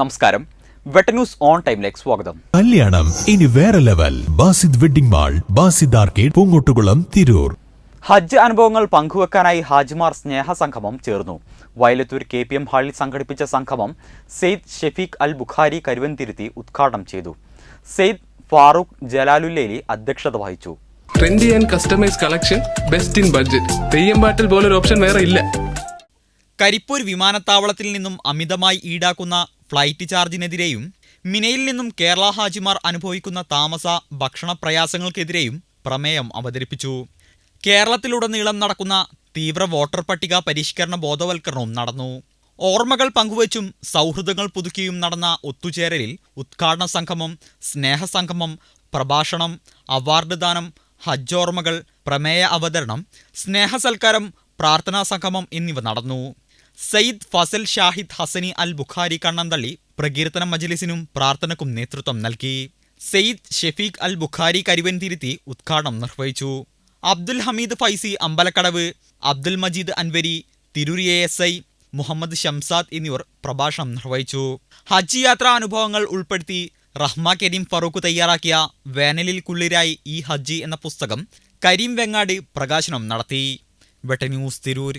നമസ്കാരം. വെട്ട news on ടൈമിലേക്ക് സ്വാഗതം. കല്യാണം ഇനി വേറെ level. Basid wedding mall Basid arcade Poongottukulam Tirur. Hajj അനുഭവങ്ങൾ പങ്കുവെക്കാനായി ഹാജിമാർ സ്നേഹ സംഗമം ചേർന്നു. വയലത്തൂർ കെ പി എം ഹാളിൽ സംഘടിപ്പിച്ച സംഗമം സെയ്ദ് ഷെഫീഖ് അൽ ബുഖാരി കരുവന്തിരുത്തി ഉദ്ഘാടനം ചെയ്തു. സെയ്ദ് ഫാറൂഖ് ജലാലുല്ലേലി അധ്യക്ഷത വഹിച്ചു. Trendy and customise collection best in budget Theyyam പാട്ടിൽ പോലൊരു ഓപ്ഷൻ വേറെ ഇല്ല. കരിപ്പൂർ വിമാനത്താവളത്തിൽ നിന്നും അമിതമായി ഈടാക്കുന്ന ഫ്ലൈറ്റ് ചാർജിനെതിരെയും മിനയിൽ നിന്നും കേരള ഹാജിമാർ അനുഭവിക്കുന്ന താമസ ഭക്ഷണ പ്രയാസങ്ങൾക്കെതിരെയും പ്രമേയം അവതരിപ്പിച്ചു. കേരളത്തിലുടനീളം നടക്കുന്ന തീവ്ര വോട്ടർ പട്ടിക പരിഷ്കരണ ബോധവൽക്കരണവും നടന്നു. ഓർമ്മകൾ പങ്കുവച്ചും സൗഹൃദങ്ങൾ പുതുക്കിയും നടന്ന ഒത്തുചേരലിൽ ഉദ്ഘാടന സംഗമം സ്നേഹസംഗമം പ്രഭാഷണം അവാർഡ് ദാനം ഹജ്ജോർമ്മകൾ പ്രമേയ അവതരണം സ്നേഹസൽക്കാരം പ്രാർത്ഥനാ സംഗമം എന്നിവ നടന്നു. സയ്യിദ് ഫസൽ ഷാഹിദ് ഹസനി അൽ ബുഖാരി കണ്ണന്തള്ളി പ്രകീർത്തന മജ്ലിസിനും പ്രാർത്ഥനക്കും നേതൃത്വം നൽകി. സയ്യിദ് ഷെഫീഖ് അൽ ബുഖാരി കരുവൻതിരുത്തി ഉദ്ഘാടനം നിർവഹിച്ചു. Abdul Hameed Faizi Ambalakkadavu Abdul Majeed Anvari Tiruri A S I Muhammad Shamsad എന്നിവർ പ്രഭാഷണം നിർവഹിച്ചു. ഹജ്ജ് യാത്രാ അനുഭവങ്ങൾ ഉൾപ്പെടുത്തി റഹ്മ കരീം ഫറൂഖ് തയ്യാറാക്കിയ വേനലിൽ കുള്ളിരായി ഈ ഹജ്ജ് എന്ന പുസ്തകം കരീം വെങ്ങാട് പ്രകാശനം നടത്തി. വെട്ടന്യൂസ് തിരൂർ.